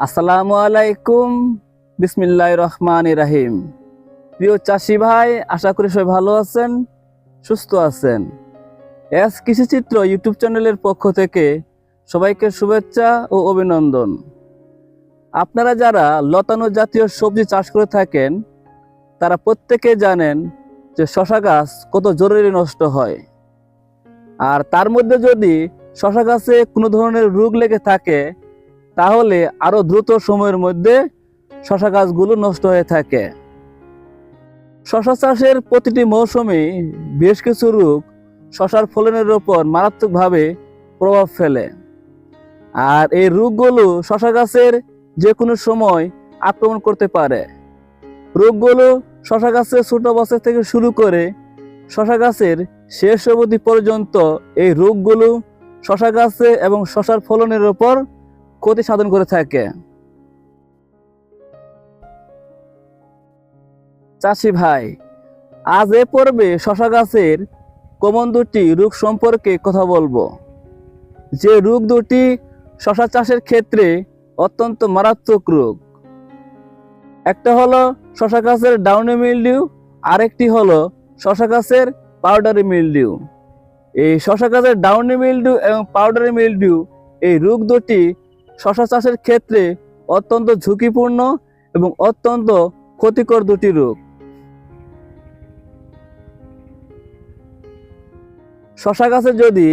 আসসালামু আলাইকুম। বিসমিল্লাহ রহমান রাহিম। প্রিয় চাষি ভাই, আশা করি সবাই ভালো আছেন, সুস্থ আছেন। এস কৃষিচিত্র ইউটিউব চ্যানেলের পক্ষ থেকে সবাইকে শুভেচ্ছা ও অভিনন্দন। আপনারা যারা লতানো জাতীয় সবজি চাষ করে থাকেন, তারা প্রত্যেকে জানেন যে শশা গাছ কত জরুরি নষ্ট হয়। আর তার মধ্যে যদি শশা গাছে কোনো ধরনের রোগ লেগে থাকে তাহলে আরও দ্রুত সময়ের মধ্যে শশা গাছগুলো নষ্ট হয়ে থাকে। শশা চাষের প্রতিটি মৌসুমে বেশ কিছু রোগ শশার ফলনের উপর মারাত্মকভাবে প্রভাব ফেলে। আর এই রোগগুলো শশা গাছের যে কোনো সময় আক্রমণ করতে পারে। রোগগুলো শশা গাছের ছোট অবস্থা থেকে শুরু করে শশা গাছের শেষ অবধি পর্যন্ত এই রোগগুলো শশা গাছে এবং শশার ফলনের উপর ক্ষতি সাধন করে থাকে চাষি ভাই, আজ এ পর্বে শশা গাছের কমন দুটি রোগ সম্পর্কে কথা বলব। যে রোগ দুটি শশা চাষের ক্ষেত্রে অত্যন্ত মারাত্মক রোগ। একটা হলো শশা গাছের ডাউনি মিলডিউ, আরেকটি হলো শশা গাছের পাউডারি মিলডিউ। এই শশা গাছের ডাউনি মিলডিউ এবং পাউডারি মিলডিউ এই রোগ দুটি শশা চাষের ক্ষেত্রে অত্যন্ত ঝুঁকিপূর্ণ এবং অত্যন্ত ক্ষতিকর দুটি রোগ। শশা গাছে যদি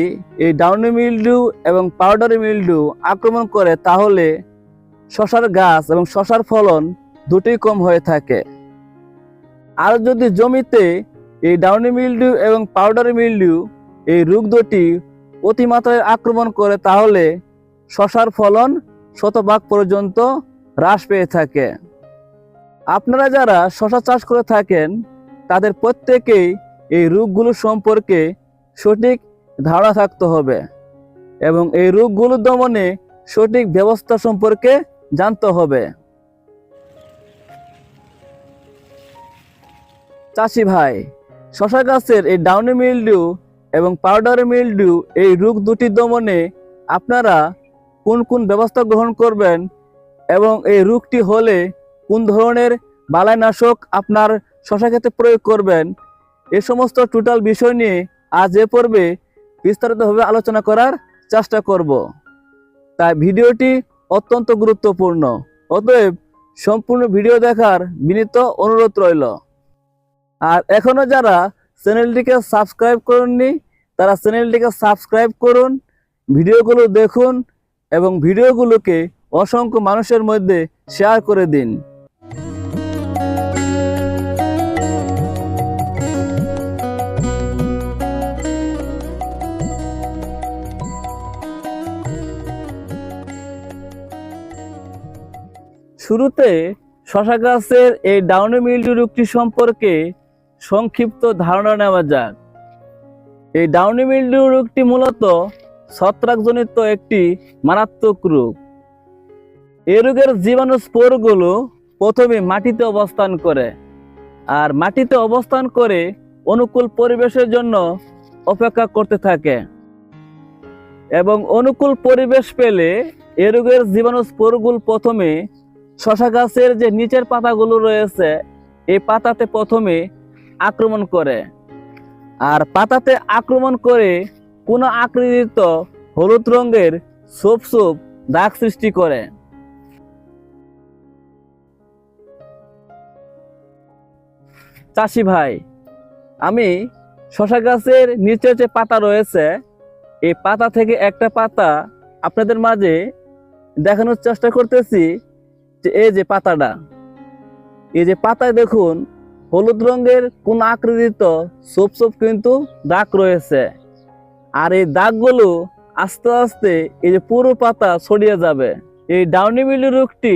এই ডাউনি মিলডিউ এবং পাউডারি মিলডিউ আক্রমণ করে, তাহলে শশার গাছ এবং শশার ফলন দুটোই কম হয়ে থাকে। আর যদি জমিতে এই ডাউনি মিলডিউ এবং পাউডারি মিলডিউ এই রোগ দুটি অতিমাত্রায় আক্রমণ করে, তাহলে শশার ফলন শতভাগ পর্যন্ত হ্রাস পেয়ে থাকে। আপনারা যারা শশা চাষ করে থাকেন, তাদের প্রত্যেকেই এই রোগগুলো সম্পর্কে সঠিক ধারণা থাকতে হবে এবং এই রোগগুলো দমনে সঠিক ব্যবস্থা সম্পর্কে জানতে হবে। চাষি ভাই, শশা গাছের এই ডাউনি মিলডিউ এবং পাউডার মিলডিউ এই রোগ দুটি দমনে আপনারা কোন কোন ব্যবস্থা গ্রহণ করবেন এবং এই রোগটি হলে কোন ধরনের বালাইনাশক আপনার শশা ক্ষেত্রে প্রয়োগ করবেন, এ সমস্ত টোটাল বিষয় নিয়ে আজ এ পর্বে বিস্তারিতভাবে আলোচনা করার চেষ্টা করব। তাই ভিডিওটি অত্যন্ত গুরুত্বপূর্ণ। অতএব সম্পূর্ণ ভিডিও দেখার বিনীত অনুরোধ রইল। আর এখনও যারা চ্যানেলটিকে সাবস্ক্রাইব করেননি, তারা চ্যানেলটিকে সাবস্ক্রাইব করুন, ভিডিওগুলো দেখুন এবং ভিডিওগুলোকে অসংখ্য মানুষের মধ্যে শেয়ার করে দিন। শুরুতে শশা গাছের এই ডাউনি মিল্ডি রোগটি সম্পর্কে সংক্ষিপ্ত ধারণা নেওয়া যাক। এই ডাউনি মিল্ডি রোগটি মূলত ছত্রাকজনিত একটি মারাত্মক রোগ। এ রোগের জীবাণু স্পোরগুলো প্রথমে মাটিতে অবস্থান করে আর মাটিতে অবস্থান করে অনুকূল পরিবেশের জন্য অপেক্ষা করতে থাকে এবং অনুকূল পরিবেশ পেলে এ রোগের জীবাণু স্পোরগুলো প্রথমে শশা গাছের যে নিচের পাতাগুলো রয়েছে, এই পাতাতে প্রথমে আক্রমণ করে। আর পাতাতে আক্রমণ করে কোনো আকৃতিত হলুদ রঙের সোপ সোপ দাগ সৃষ্টি করে। চাষি ভাই, আমি শশা গাছের নিচে যে পাতা রয়েছে, এই পাতা থেকে একটা পাতা আপনাদের মাঝে দেখানোর চেষ্টা করতেছি যে এই যে পাতাটা। এই যে পাতায় দেখুন, হলুদ রঙের কোন আকৃতিত সোপ সোপ কিন্তু দাগ রয়েছে। আর এই দাগগুলো আস্তে আস্তে এই যে পুরো পাতা ছড়িয়ে যাবে। এই ডাউনি মিলি রোগটি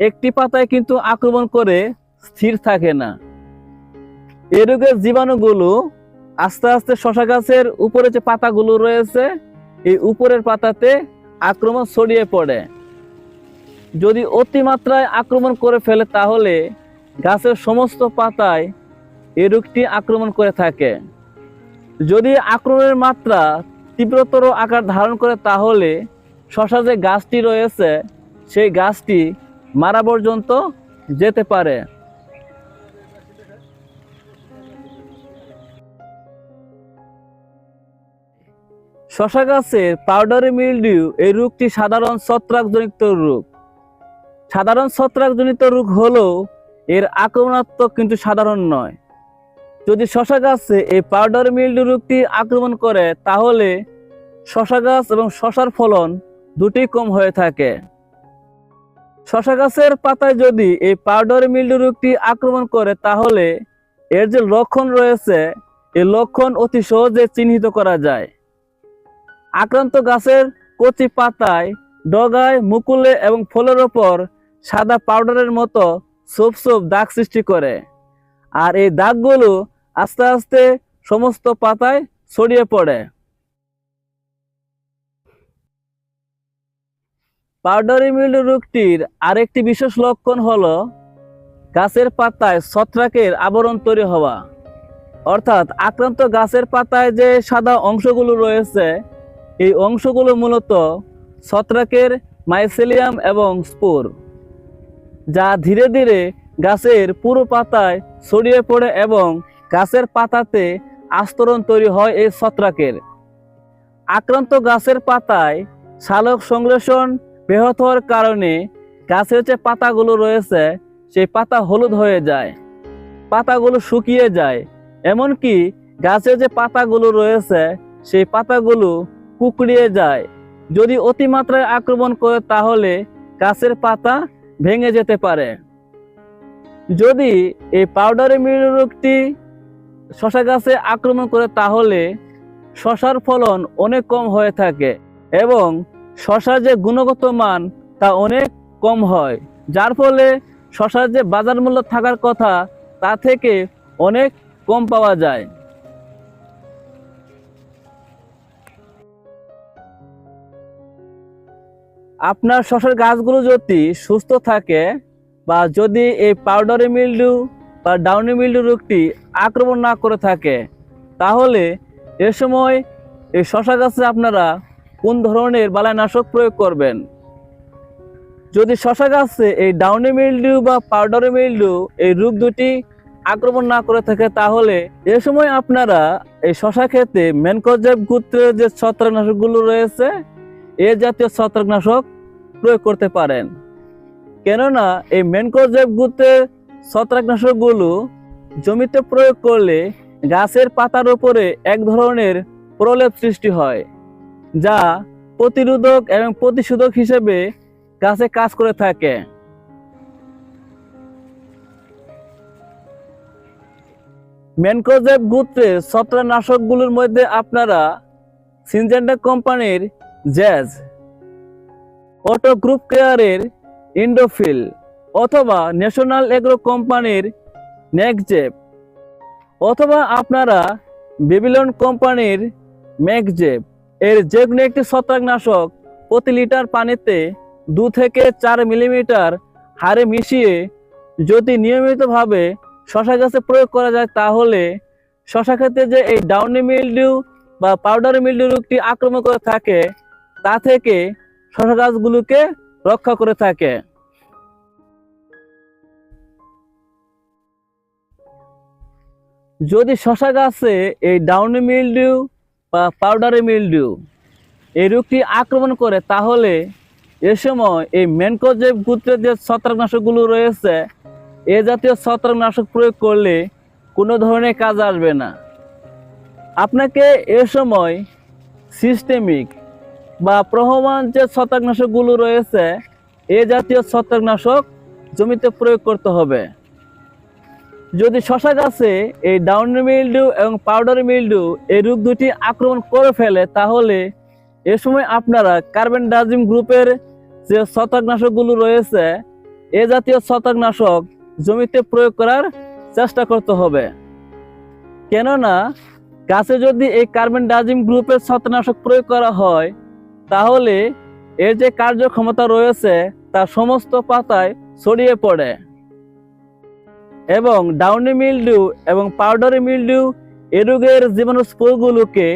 একটি পাতায় কিন্তু আক্রমণ করে স্থির থাকে না। এই রোগের জীবাণুগুলো আস্তে আস্তে শশা গাছের উপরে যে পাতাগুলো রয়েছে, এই উপরের পাতাতে আক্রমণ ছড়িয়ে পড়ে। যদি অতিমাত্রায় আক্রমণ করে ফেলে তাহলে গাছের সমস্ত পাতায় এই রোগটি আক্রমণ করে থাকে। যদি আক্রমণের মাত্রা তীব্রতর আকার ধারণ করে, তাহলে শশা যে গাছটি রয়েছে, সেই গাছটি মারা পর্যন্ত যেতে পারে। শশা গাছের পাউডারি মিলডিউ এই রোগটি সাধারণ ছত্রাকজনিত রোগ। সাধারণ ছত্রাকজনিত রোগ হলেও এর আক্রমণাত্মক কিন্তু সাধারণ নয়। যদি শশা গাছে এই পাউডার মিলডিউ রোগটি আক্রমণ করে, তাহলে শশা গাছ এবং শশার ফলন দুটি কম হয়ে থাকে। শশা গাছের পাতায় যদি এই পাউডার মিলডিউ রোগটি আক্রমণ করে, তাহলে এর যে লক্ষণ রয়েছে, এই লক্ষণ অতি সহজে চিহ্নিত করা যায়। আক্রান্ত গাছের কচি পাতায় ডগায়, মুকুলে এবং ফলের ওপর সাদা পাউডারের মতো সোপ সোপ দাগ সৃষ্টি করে। আর এই দাগগুলো আস্তে আস্তে সমস্ত পাতায় ছড়িয়ে পড়ে। পাউডারি মিল্ড রোগটির আরেকটি বিশেষ লক্ষণ হলো গাছের পাতায় ছত্রাকের আবরণ তৈরি হওয়া। অর্থাৎ আক্রান্ত গাছের পাতায় যে সাদা অংশগুলো রয়েছে, এই অংশগুলো মূলত ছত্রাকের মাইসেলিয়াম এবং স্পোর যা ধীরে ধীরে গাছের পুরো পাতায় ছড়িয়ে পড়ে এবং গাছের পাতাতে আস্তরণ তৈরি হয় এই ছত্রাকের। আক্রান্ত গাছের পাতায় শালক সংশ্লেষণ ব্যাহত হওয়ার কারণে গাছের যে পাতাগুলো রয়েছে, সেই পাতা হলুদ হয়ে যায়, পাতাগুলো শুকিয়ে যায়। এমনকি গাছের যে পাতাগুলো রয়েছে, সেই পাতাগুলো কুকড়িয়ে যায়। যদি অতিমাত্রায় আক্রমণ করে, তাহলে গাছের পাতা ভেঙে যেতে পারে। যদি এই পাউডারি মিল রোগটি শশা গাছে আক্রমণ করে তাহলে শশার ফলন অনেক কম হয়ে থাকে এবং শশার যে গুণগত মান তা অনেক কম হয়, যার ফলে শশার যে বাজার মূল্য থাকার কথা তা থেকে অনেক কম পাওয়া যায়। আপনার শশার গাছগুলো যদি সুস্থ থাকে বা যদি এই পাউডারি মিল্ডু বা ডাউনি মিল্ডু রোগটি আক্রমণ না করে থাকে। তাহলে এ সময় এই শশা গাছে আপনারা কোন ধরনের বালাইনাশক প্রয়োগ করবেন? যদি শশা গাছে এই ডাউনি মিল্ডিউ বা পাউডারি মিল্ডু এই রোগ দুটি আক্রমণ না করে থাকে, তাহলে এ সময় আপনারা এই শশা ক্ষেতে মেনকোজেব গুত্রের যে ছত্রাকনাশকগুলো রয়েছে, এ জাতীয় ছত্রাকনাশক প্রয়োগ করতে পারেন। কেননা এই মেনকোজেব গোত্রের ছত্রাকনাশকগুলো জমিতে প্রয়োগ করলে গাছের পাতার উপরে এক ধরনের প্রলেপ সৃষ্টি হয়, যা প্রতিরোধক এবং প্রতিশোধক হিসেবে গাছে কাজ করে থাকে। ম্যানকোজেব গোত্রের ছত্রাকনাশকগুলোর মধ্যে আপনারা সিনজেন্টা কোম্পানির জ্যাজ অটো গ্রুপ কেয়ারের ইন্ডোফিল অথবা ন্যাশনাল এগ্রো কোম্পানির নেকজেপ অথবা আপনারা বেবিলন কোম্পানির ম্যাকজেপ এর যে কোনো একটি ছত্রাকনাশক প্রতি লিটার পানিতে দু থেকে চার মিলিমিটার হারে মিশিয়ে যদি নিয়মিতভাবে শশা গাছে প্রয়োগ করা যায়, তাহলে শশা ক্ষেত্রে যে এই ডাউনি মিলডিউ বা পাউডার মিলডিউ রোগটি আক্রমণ করে থাকে, তা থেকে শশা গাছগুলোকে রক্ষা করে থাকে। যদি শশা গাছে এই ডাউনি মিলডিউ বা পাউডারি মিলডিউ এই রোগটি আক্রমণ করে, তাহলে এ সময় এই মেনকোজেব গোত্রের যে ছত্রাকনাশকগুলো রয়েছে, এ জাতীয় ছত্রাকনাশক প্রয়োগ করলে কোনো ধরনের কাজ আসবে না। আপনাকে এ সময় সিস্টেমিক বা প্রহমান যে ছত্রাকনাশকগুলো রয়েছে, এ জাতীয় ছত্রাকনাশক জমিতে প্রয়োগ করতে হবে। যদি শশা গাছে এই ডাউন মিল্ডু এবং পাউডার মিল্ডু এই রোগ দুটি আক্রমণ করে ফেলে, তাহলে এ সময় আপনারা কার্বন ডাজিম গ্রুপের যে ছত্রাকনাশকগুলো রয়েছে, এ জাতীয় ছত্রাকনাশক জমিতে প্রয়োগ করার চেষ্টা করতে হবে। কেননা, গাছে যদি এই কার্বন ডাজিম গ্রুপের ছত্রাকনাশক প্রয়োগ করা হয়, তাহলে এর যে কার্যক্ষমতা রয়েছে, তা সমস্ত পাতায় ছড়িয়ে পড়ে। এবং ডাউনি মিলডিউ এবং পাউডারি মিলডিউ এ রোগের জীবাণু স্পোরগুলোকে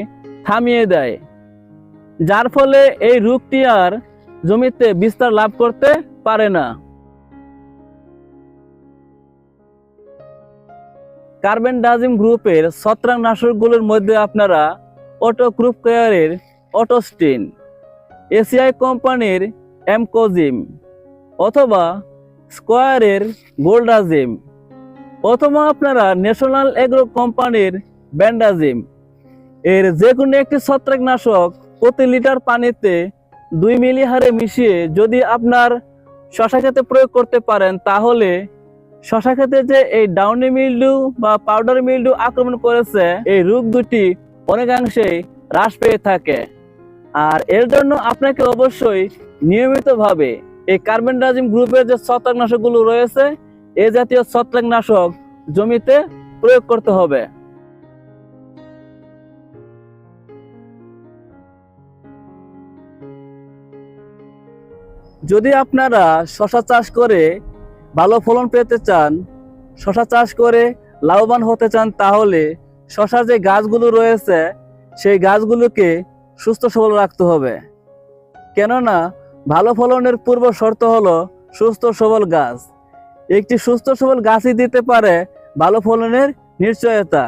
থামিয়ে দেয়, যার ফলে এই রোগটি আর জমিতে বিস্তার লাভ করতে পারে না। কার্বন ডাজিম গ্রুপের ছত্রাকনাশকগুলোর মধ্যে আপনারা অটো গ্রুপ কেয়ারের অটোস্টিন, এসিআই কোম্পানির এমকোজিম অথবা স্কোয়ারের গোল্ডাজিম অথবা আপনারা ন্যাশনাল এগ্রো কোম্পানির ব্যান্ডাজিম এর যে কোনো একটি ছত্রাকনাশক প্রতি লিটার পানিতে দুই মিলি হারে মিশিয়ে যদি আপনার শশা খেতে প্রয়োগ করতে পারেন, তাহলে শশা খেতে যে এই ডাউনি মিল্ডু বা পাউডার মিল্ডু আক্রমণ করেছে, এই রোগ দুটি অনেকাংশেই হ্রাস পেয়ে থাকে। আর এর জন্য আপনাকে অবশ্যই নিয়মিতভাবে এই কার্বন ডাইজিম গ্রুপের যে ছত্রাকনাশকগুলো রয়েছে এই জাতীয় ছত্রাকনাশক জমিতে প্রয়োগ করতে হবে। যদি আপনারা শশা চাষ করে ভালো ফলন পেতে চান, শশা চাষ করে লাভবান হতে চান, তাহলে শশার যে গাছগুলো রয়েছে, সেই গাছগুলোকে সুস্থ সবল রাখতে হবে। কেননা ভালো ফলনের পূর্ব শর্ত হলো সুস্থ সবল গাছ। একটি সুস্থ সবল গাছই দিতে পারে ভালো ফলনের নিশ্চয়তা।